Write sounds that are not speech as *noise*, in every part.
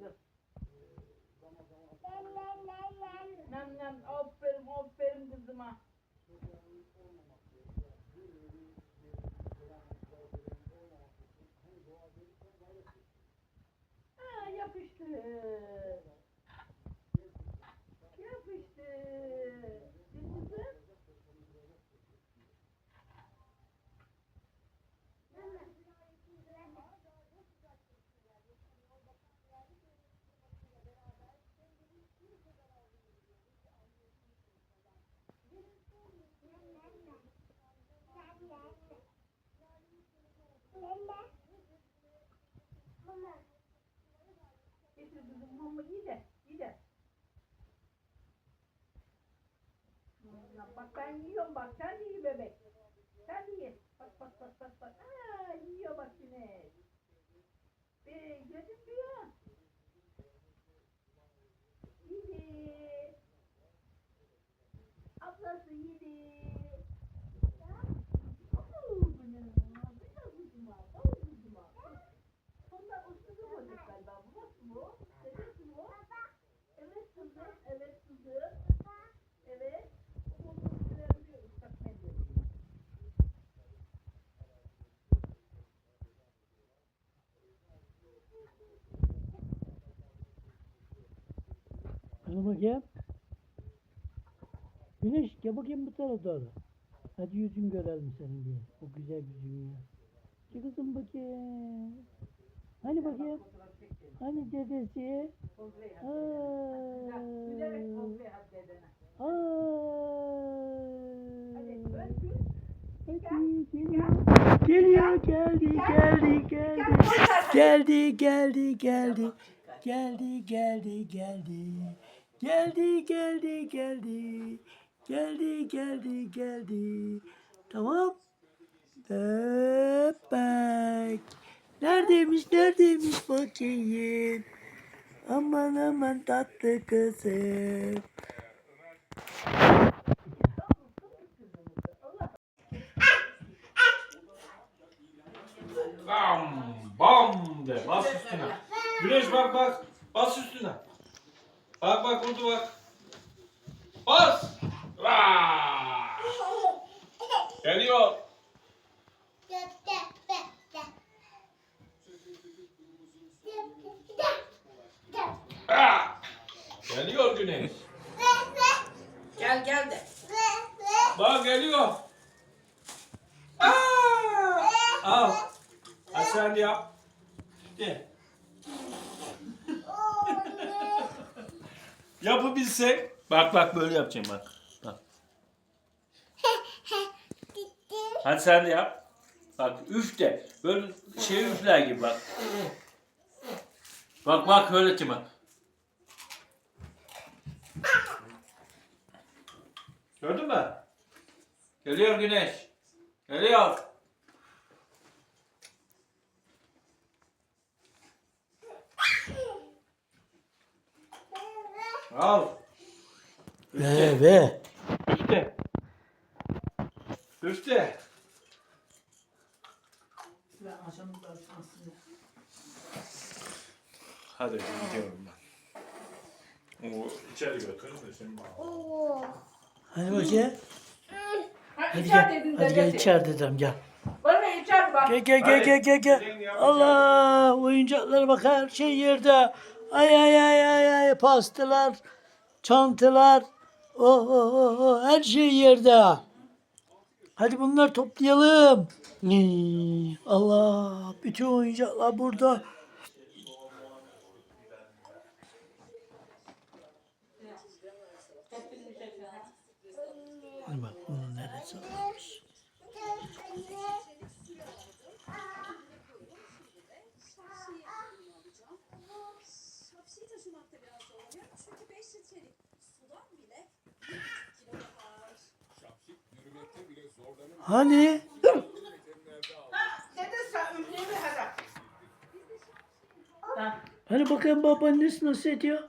good. Getir kızım mama iyi de, iyi Bak ben bak, sen ye bebek. Sen de. Bak bak bak bak bak. Aa, yiyor bak yine. Be, yedin mi ya? Yedi. Ablası yedi. Oo, bu ne? Bu da kuzuma, bu da kuzuma. Sonunda usulü olacak galiba. Bu nasıl bu? Evet bu. Evet kızım, evet kızım. Evet. Bunu sürebiliyoruz. Bak ne diyor. Bakayım. Güneş gel bakayım bu tarafa doğru. Hadi yüzün görelim senin diye. O güzel yüzünü ya. Gel kızım bakayım. Hani bakayım. Hani dedesi. Öpün. Hadi geliyor. Geliyor geldi geldi geldi. Geldi geldi geldi. Geldi geldi geldi. Geldi geldi geldi. Geldi geldi geldi. Tamam. Öpmek. Neredeymiş neredeymiş bakayım. Aman aman tatlı kızım. Bam bam de bas üstüne. Güneş bak bak bas üstüne. Bak bak vurdu bak. Bas. *laughs* Geliyor. Aa! Geliyor güneş. Gel gel de. Bak geliyor. Aa! Al. Hadi sen de yap. De. Yapabilsek. Bak bak böyle yapacağım bak. Bak. *laughs* Hadi sen de yap. Bak üf de. Böyle şey üfler gibi bak. Bak bak öyle ki bak. Gördün mü? Geliyor güneş. Geliyor. Ve ve. Üfte. Üfte. Hadi gidiyorum ben. O içeri götürün de şimdi bana. Hadi bakayım. Ha, Hadi içer gel. Hadi de gel getir. içeride dedim gel. Bana içer bak. Gel gel gel gel gel gel. Allah oyuncaklara bak her şey yerde. Ay ay ay ay ay pastalar, çantalar. Oh, oh, oh, oh, her şey yerde. Hadi bunları toplayalım. Allah bütün oyuncaklar burada. Hani? Hani bakayım babaannesi nasıl ediyor?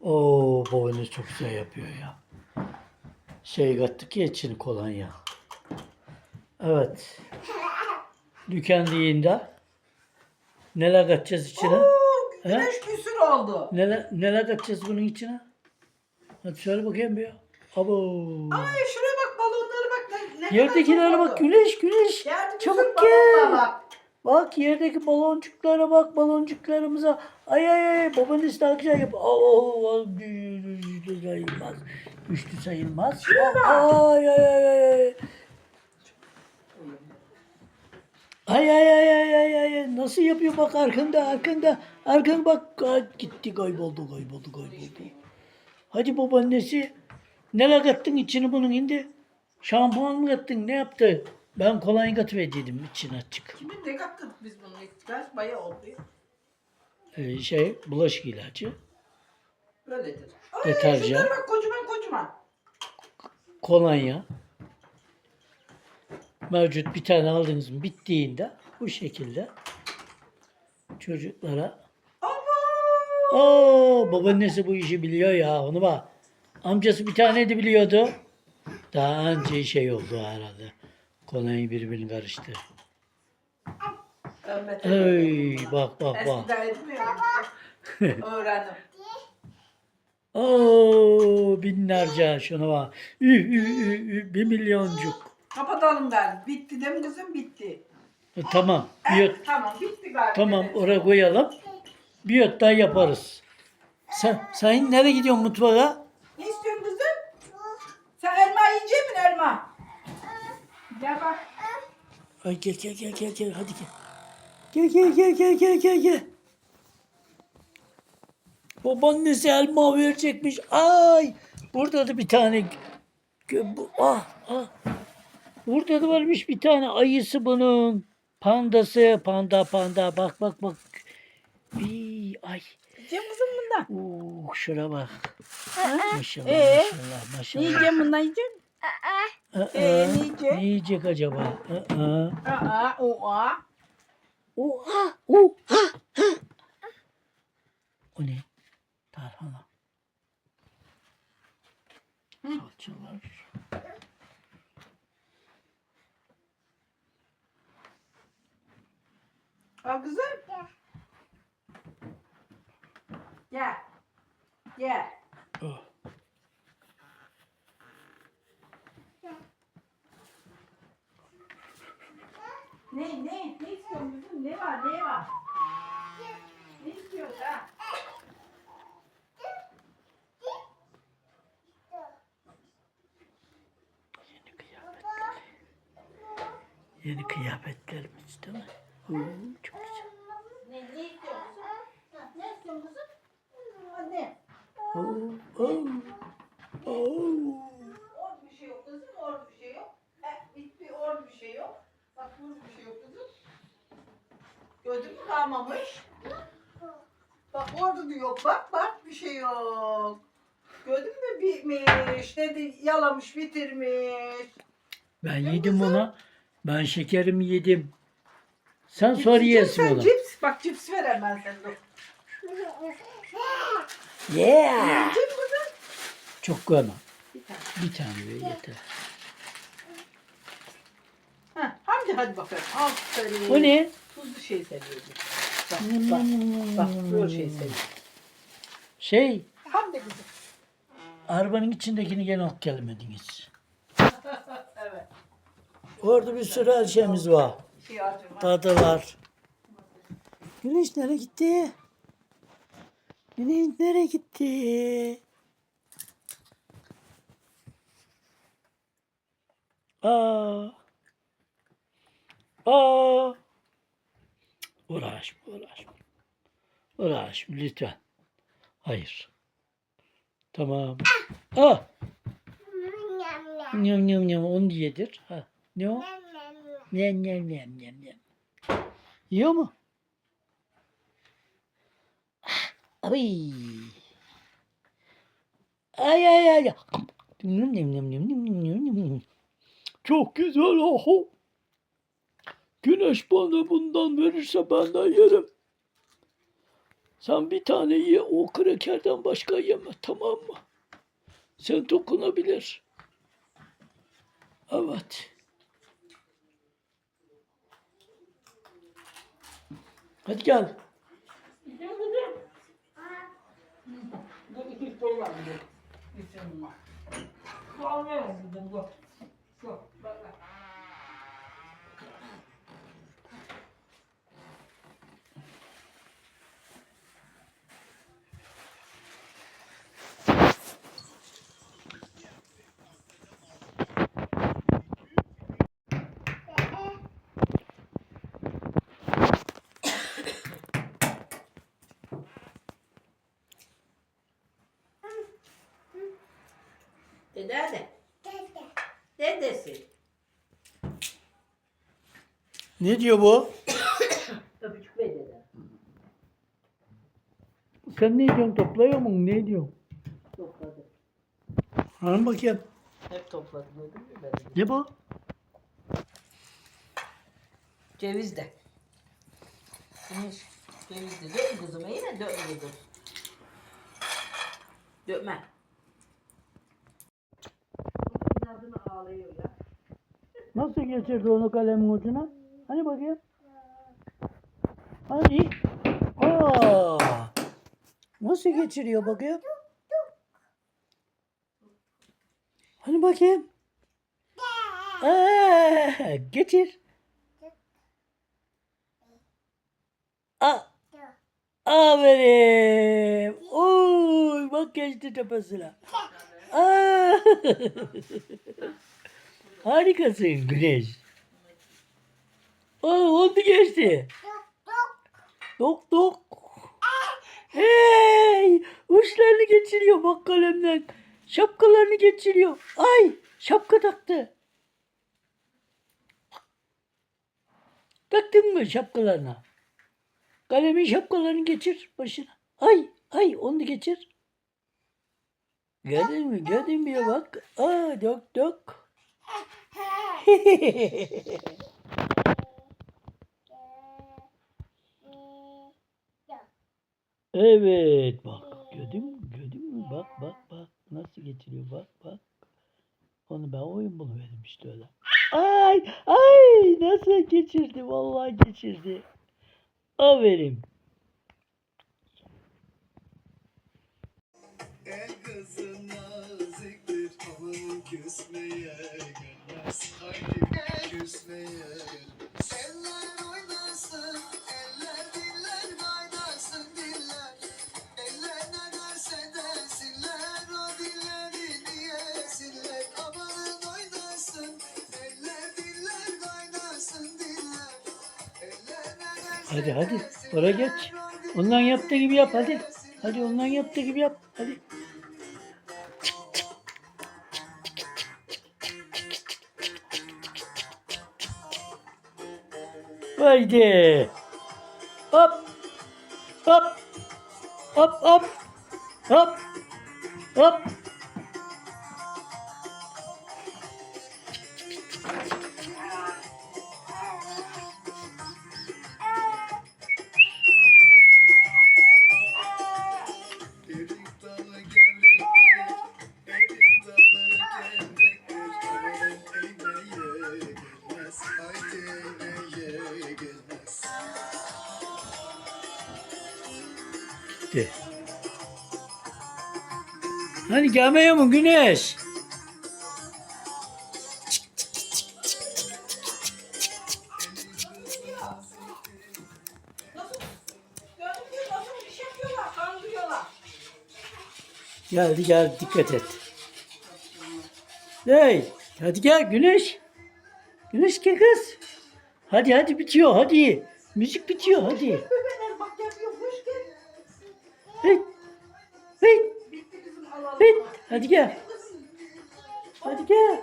Oo babaannesi çok güzel yapıyor ya. Şey kattık ya için kolonya. Evet. Dükkan deyinde. Neler katacağız içine? He? Güneş küsür oldu. Neler, neler katacağız bunun içine? Hadi söyle bakayım bir. Abo. Ay şuraya bak balonlara bak. Ne, ne kadar Yerdekilere bak güneş güneş. Çabuk gel. bak. Bak yerdeki baloncuklara bak baloncuklarımıza. Ay ay ay babanız daha güzel yap. Aa, düştü sayılmaz. Düştü sayılmaz. Ay ay ay ay ay. Ay ay ay ay ay. Nasıl yapıyor bak arkanda arkanda. Arkanda bak gitti kayboldu kayboldu kayboldu. Hadi babaannesi. Ne kattın içini bunun indi? Şampuan mı kattın ne yaptı? Ben kolonya katıverdiydim için açık. Kimin ne kattık biz bunu? Kaç bayağı oldu ya. Ee, şey bulaşık ilacı, Böyledir. Ay, Deterjan. şunlara bak kocaman kocaman. kolonya. Mevcut bir tane aldınız mı bittiğinde bu şekilde çocuklara. Aa, babaannesi bu işi biliyor ya onu bak. Amcası bir tane de biliyordu. Daha önce şey oldu herhalde. Kolonya birbirine karıştı. Ey bak bak bak. Eskiden etmiyorum. *laughs* Öğrendim. Oo binlerce şuna bak. Üh, üh, üh, üh, bir milyoncuk. Kapatalım ben. Bitti değil mi kızım? Bitti. E, tamam. Bir Eh, yot, tamam bitti galiba. tamam Evet. oraya koyalım. Bir yot daha yaparız. Sen, sen nereye gidiyorsun mutfağa? Ne istiyorsun kızım? Sen elma elma? Gel bak. Ay gel gel gel gel gel hadi gel. Gel gel gel gel gel gel gel. Babaannesi elma verecekmiş. Ay burada da bir tane bu- ah ah. Burada da varmış bir tane ayısı bunun. Pandası panda panda bak bak bak. İy, ay. Yiyeceğim kızım bundan. Uh, şuna bak. Maşallah Ee? maşallah maşallah. Yiyeceğim bundan yiyeceğim. Aa, Ee, ne yiyecek? Ne yiyecek acaba? Aa. Aa, o a. Oha! Oha! O ne? Tarhana. Salçalar. Al kızım. Gel. Gel. Oh. Ne ne? Ne istiyorsun kızım? Ne var? Ne var? Ne istiyorsun ha? Yeni kıyafetler. Yeni kıyafetlerimiz değil mi? Oo, çok güzel. Ne, ne istiyorsun? Ne istiyorsun kızım? Anne. Oo, oo, oo. Orada bir şey yok kızım. Orada bir şey yok. E, bitti. Orada bir şey yok. Bak burada bir şey yok kızım. Gördün mü kalmamış? Bak orada da yok. Bak bak bir şey yok. Gördün mü bitmiş. Dedi yalamış bitirmiş. Ben yedim ona. Ben şekerimi yedim. Sen Cips sonra sen, onu. Cips. Bak cips verem ben sana. dur. Yeah! Yiyecek kızım. Çok koyma. Bir tane. Bir tane ver yeter. Heh, hadi hadi bakalım. Aferin. O ne? Tuzlu şey seviyorum. Bak bak. Bak böyle şey seviyorum. Şey, Hadi kızım. arabanın içindekini gene ok gelmediniz. *laughs* Evet. Orada bir sürü her şeyimiz var. Şey acıma. Tadılar. Güneş nereye gitti? Güneş nereye gitti? Aa. Aa. Uğraşma, uğraşma. Uğraşma lütfen. Hayır. Tamam. Ah. Nyam nyam nyam onu yedir. Ha. Ne o? Nem nem nem nem nem. Yiyor mu? Ah, Ay. Ay ay ay. Nem nem nem Güneş bana bundan verirse ben de yerim. Sen bir tane ye o krakerden başka yeme tamam mı? Sen dokunabilir. Evet. Hadi gel. Bu iki kol var bir de. Bütün var. Bu almayalım bizim bu. Şu. Bak bak. Dede hadi. Dedesi. Ne diyor bu? *coughs* Öpücük ver dede. Sen ne diyorsun? Topluyor musun? Ne diyorsun? Topladı. Hanım bakayım. Hep topladı gördün mü ben? Ne bu? Ceviz de. Ceviz de. Dökme kızım iyi mi? Dökme kızım. Dökme. Bunun adını ağlıyor ya. Nasıl geçirdi onu kalemin ucuna? Hani bakayım. Hani? Aa! Nasıl geçiriyor bakayım? Hani bakayım? Aa, geçir. A Aferin. Oy, bak geçti tepesine. Aa. *laughs* Harikasın Güneş. Aa, oldu geçti. Dok dok. Hey! Uçlarını geçiriyor bak kalemden. Şapkalarını geçiriyor. Ay! Şapka taktı. Taktın mı şapkalarına? Kalemin şapkalarını geçir başına. Ay! Ay! Onu geçir. Gördün mü? Gördün mü? Bak. Aa dök dök. *laughs* evet bak gördün mü gördün mü? Bak bak bak nasıl getiriyor bak bak. Onu ben oyun buluverdim işte öyle. Ay ay nasıl geçirdi vallahi geçirdi. Aferin. El kızı naziktir aman küsmeye gelmez. Haydi küsmeye gelmez. Eller oynasın eller diller kaynasın diller. Eller ne derse desinler o dilleri diyesinler. Amanın oynasın eller diller kaynasın diller. Eller ne derse hadi hadi. Oraya geç. ondan yaptığı gibi yap hadi. Hadi ondan yaptığı gibi yap hadi Haydi. Hop. Hop. Hop hop. Hop. Hop. Hani gelmiyor mu güneş? Geldi geldi dikkat et. Hey hadi gel güneş. Güneş gel kız. Hadi hadi bitiyor hadi. Müzik bitiyor hadi. Hey. Hey. Hey. Hadi gel. Hadi gel.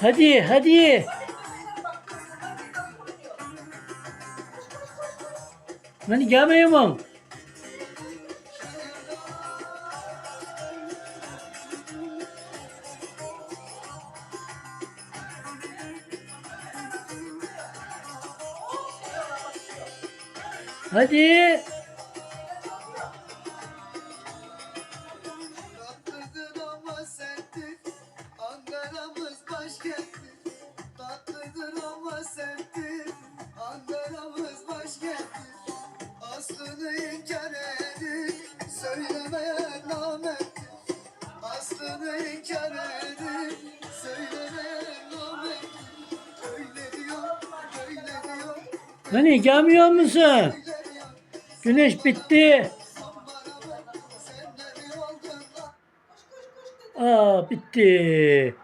Hadi hadi. Hani gelmiyor mu? Hadi. Hani gelmiyor musun? Güneş bitti. Aa bitti.